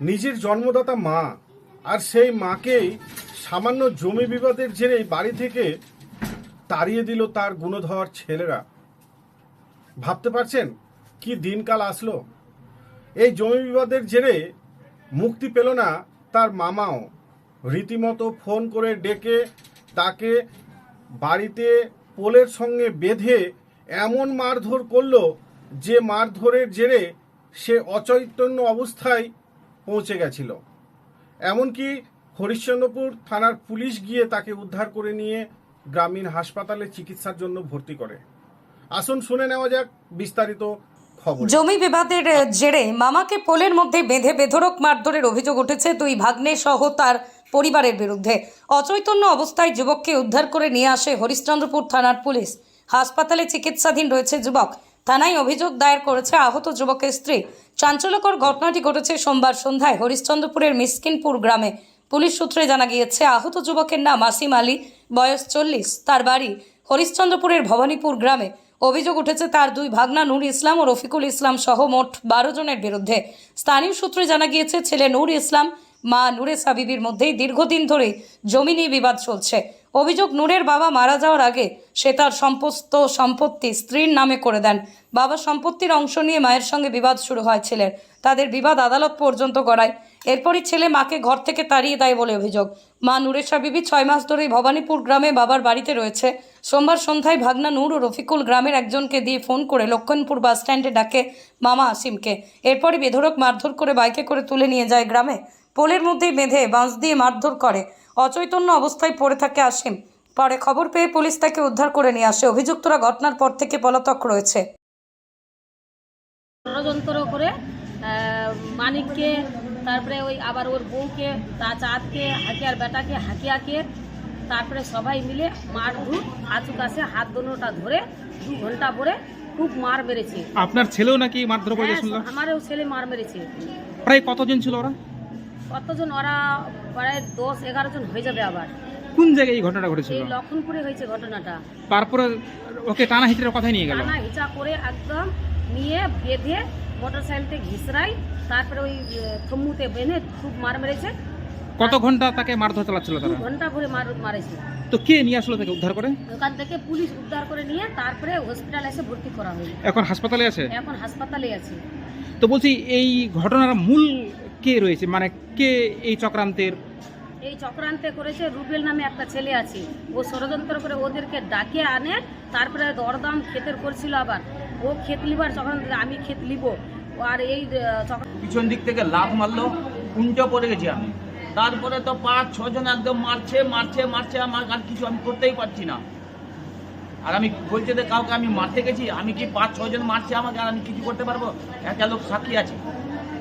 নিজের জন্মদাতা মা আর সেই মাকেই সামান্য জমি বিবাদের জেরে বাড়ি থেকে তাড়িয়ে দিল তার গুণধর ছেলেরা। ভাবতে পারছেন কি দিনকাল আসলো? এই জমি বিবাদের জেরে মুক্তি পেল না তার মামাও। রীতিমতো ফোন করে ডেকে তাকে বাড়িতে পোলের সঙ্গে বেঁধে এমন মারধর করল যে মারধরের জেরে সে অচৈতন্য অবস্থায় পৌঁছে গেছিল। এমনকি হরিশ্চন্দ্রপুর থানার পুলিশ গিয়ে তাকে উদ্ধার করে নিয়ে গ্রামীণ হাসপাতালে চিকিৎসার জন্য ভর্তি করে। আসুন শুনে নেওয়া যাক বিস্তারিত জমি বিবাদের জেরে মামাকে পোলের মধ্যে বেঁধে বেধরক মারধরের অভিযোগ উঠেছে দুই ভাগ্নে সহ তার পরিবারের বিরুদ্ধে। অচৈতন্য অবস্থায় যুবককে উদ্ধার করে নিয়ে আসে হরিশ্চন্দ্রপুর থানার পুলিশ। হাসপাতালে চিকিৎসাধীন রয়েছে যুবক। থানায় অভিযোগ দায়ের করেছে আহত যুবকের স্ত্রী। চাঞ্চল্যকর ঘটনাটি ঘটেছে সোমবার সন্ধ্যায় হরিশ্চন্দ্রপুরের মিসকিনপুর গ্রামে। পুলিশ সূত্রে জানা গিয়েছে, আহত যুবকের নাম আসিম আলী, বয়স চল্লিশ, তার বাড়ি হরিশ্চন্দ্রপুরের ভবানীপুর গ্রামে। অভিযোগ উঠেছে, তার দুই ভাগনা নূর ইসলাম ও রফিকুল ইসলাম সহ মোট বারো জনের বিরুদ্ধে। স্থানীয় সূত্রে জানা গিয়েছে, ছেলে নূর ইসলাম, মা নূরে সাবিবির মধ্যেই দীর্ঘদিন ধরেই জমি নিয়ে বিবাদ চলছে। অভিযোগ, নূরের বাবা মারা যাওয়ার আগে সে তার সমস্ত সম্পত্তি স্ত্রীর নামে করে দেন। বাবা সম্পত্তির অংশ নিয়ে মায়ের সঙ্গে বিবাদ শুরু হয় ছেলের। তাদের বিবাদ আদালত পর্যন্ত গড়ায়। এরপরই ছেলে মাকে ঘর থেকে তাড়িয়ে দেয় বলে অভিযোগ। মা নুরেশা বিবি ছয় মাস ধরেই ভবানীপুর গ্রামে বাবার বাড়িতে রয়েছে। সোমবার সন্ধ্যায় ভাগনা নূর ও রফিকুল গ্রামের একজনকে দিয়ে ফোন করে লক্ষণপুর বাস স্ট্যান্ডে ডাকে মামা আসিমকে। এরপরই বেধরক মারধর করে বাইকে করে তুলে নিয়ে যায় গ্রামে। পোলের মধ্যেই বেঁধে বাঁশ দিয়ে মারধর করে। অচৈতন্য অবস্থায় পড়ে থাকে আসিম। পরে খবর পেয়ে পুলিশ তাকে উদ্ধার করে নিয়ে আসে। অভিযুক্তরা ঘটনার পর থেকে পলাতক রয়েছে। ষড়যন্ত্র করে মানিককে তারপরে ওই আবার ওর বউকে তা চাঁদকে হাকিয়ার বেটাকে হাকিয়াকে তারপরে সবাই মিলে মার ধুর আচু কাছে হাত দোনোটা ধরে দু ঘণ্টা পরে খুব মার মেরেছে। আপনার ছেলেও নাকি মারধর করেছে হ্যাঁ, আমারও ছেলে মার মেরেছে। প্রায় কতজন ছিল ওরা? কতজন ওরা প্রায় দশ এগারো জন হয়ে যাবে আবার। কোন জায়গায় এই ঘটনাটা ঘটেছিল? এই লক্ষণপুরে হয়েছে ঘটনাটা। তারপরে ওকে টানা হিচড়ের কথাই নিয়ে গেল? টানা হিচা করে একদম নিয়ে বেঁধে মোটর সাইকেলতে ঘিসরাই তারপরে ওই থম্মুতে বেঁধে খুব মার মেরেছে। কত ঘণ্টা তাকে মারধর চালাচ্ছিল তারা? ঘণ্টা ভরে মার মারেছে। তো কে নিয়ে আসলো তাকে উদ্ধার করে? ওখান থেকে পুলিশ উদ্ধার করে নিয়ে তারপরে হসপিটাল এসে ভর্তি করা হলো। এখন হাসপাতালে আছে? এখন হাসপাতালে আছে। তো বলছি এই ঘটনার মূল কে রয়েছে? মানে কে এই চক্রান্তের? এই চক্রান্তে করেছে রুবেল নামে একটা ছেলে আছে। ও ষড়যন্ত্র করে ওদেরকে ডাকে আনে তারপরে দরদাম ক্ষেতের করছিল আবার। ও ক্ষেত লিবার চক্রান্ত আমি ক্ষেত লিব। আর এই পিছন দিক থেকে লাভ মারলো কুঞ্চো পড়ে গেছি আমি। তারপরে তো পাঁচ ছজন একদম মারছে মারছে মারছে আমার আর কিছু আমি করতেই পারছি না। আর আমি বলছে যে কাউকে আমি মারতে গেছি? আমি কি পাঁচ ছজন মারছে আমাকে? আর আমি কিছু করতে পারব? একটা লোক সাক্ষী আছে।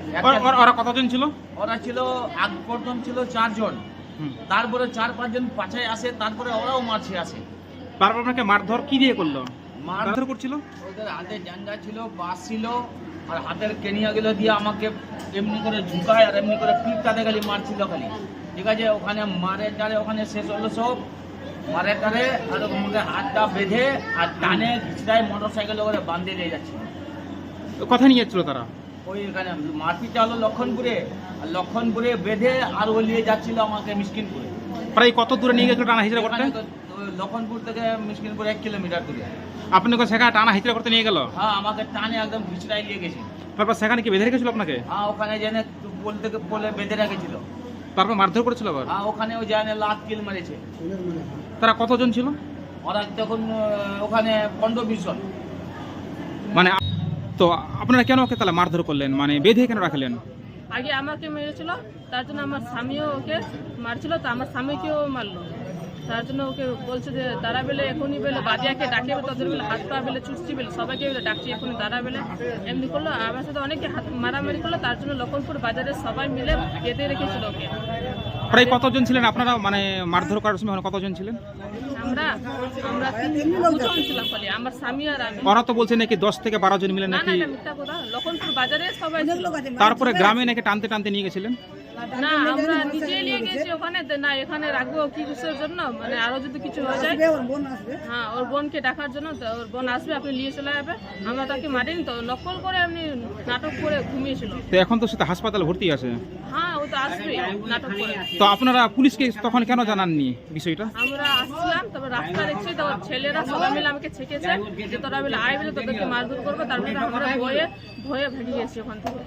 ওরা- কতজন ছিল? ওরা ছিল আগ প্রথম ছিল চারজন। তারপরে চার পাঁচজন পাছায় আসে তারপরে ওরাও মারছে আসে। তারপর আপনাকে মারধর কি দিয়ে করল? মারধর করছিল? ওদের হাতে জাঙ্গা ছিল বাস ছিল আর হাতের কেনিয়াগুলো দিয়ে আমাকে এমনি করে ঝুঁকায় আর এমনি করে পিঠটাতে খালি মারছিল খালি। ঠিক আছে ওখানে মারের ডারে ওখানে শেষ হলো সব। মারের ডারে আর আমাকে হাতটা বেঁধে আর টানে ঘিচড়ায় মোটর সাইকেলে করে বাঁধে নিয়ে যাচ্ছে কথা নিয়ে যাচ্ছিল তারা? ওই এখানে মারপিটটা হলো লক্ষণপুরে। আর লক্ষণপুরে বেঁধে আর ও নিয়ে যাচ্ছিল আমাকে মিসকিনপুরে প্রায় কত দূরে নিয়ে গেছিল টানা হিচড়ে করতে? লক্ষণপুর থেকে মিসকিনপুর এক কিলোমিটার দূরে। আপনাকে সেখানে টানা হিচড়ে করতে নিয়ে গেল? হ্যাঁ আমাকে টানে একদম ঘিচড়ায় নিয়ে গেছে। তারপর সেখানে কি বেঁধে রেখেছিল আপনাকে? হ্যাঁ ওখানে জেনে বলতে বলে বেঁধে রেখেছিল। তারপর মারধর করেছিল আবার? হ্যাঁ ওখানে ওই জানে লাত কিল মেরেছে। তারা কতজন ছিল? ওরা তখন ওখানে পনেরো বিশ জন। মানে তো আপনারা কেন ওকে তাহলে মারধর করলেন? মানে বেঁধে কেন রাখলেন? আগে আমাকে মেরেছিল, তার জন্য আমার স্বামীও ওকে মারছিল, তো আমার স্বামীকেও মারলো। তার জন্য ওকে বলছে যে, দাঁড়া বেলে, এখনই বেলে, বাদিয়াকে ডাকে, তোদের বেলে, হাত পা বেলে চুষছি বেলে, সবাইকে বেলে ডাকছি, এখনই দাঁড়া বেলে। এমনি করল আমার সাথে অনেকে হাত মারামারি করল, তার জন্য লক্ষণপুর বাজারে সবাই মিলে বেঁধে রেখেছিল ওকে। প্রায় কতজন ছিলেন? আপনারা মানে মারধর করার সময় কতজন ছিলেন? আমরা আমরা তিন দুজন ছিলাম খালি আমার স্বামী আর আমি। ওরা তো বলছে নাকি দশ থেকে বারো জন মিলে নাকি। তারপরে গ্রামে নাকি টানতে টানতে নিয়ে গেছিলেন? না আমরা নিজে নিয়ে গেছি ওখানে না এখানে রাখব কি কিসের জন্য? মানে আরও যদি কিছু হয়ে যায়। হ্যাঁ ওর বোনকে ডাকার জন্য তো ওর বোন আসবে আপনি নিয়ে চলে যাবে। আমরা তাকে মারিনি তো নকল করে আপনি নাটক করে ঘুমিয়েছিল তো এখন তো সেটা হাসপাতালে ভর্তি আছে। হ্যাঁ ও তো আসবে নাটক করে। তো আপনারা পুলিশকে তখন কেন জানাননি বিষয়টা? আমরা আসছিলাম তারপর রাস্তা দেখছি তো ছেলেরা সবাই মিলে আমাকে ছেকেছে। যে তোরা মিলে আয় বলে তোদেরকে মারধর করব তারপরে আমরা ভয়ে ভয়ে ভেঙে গেছি ওখান থেকে।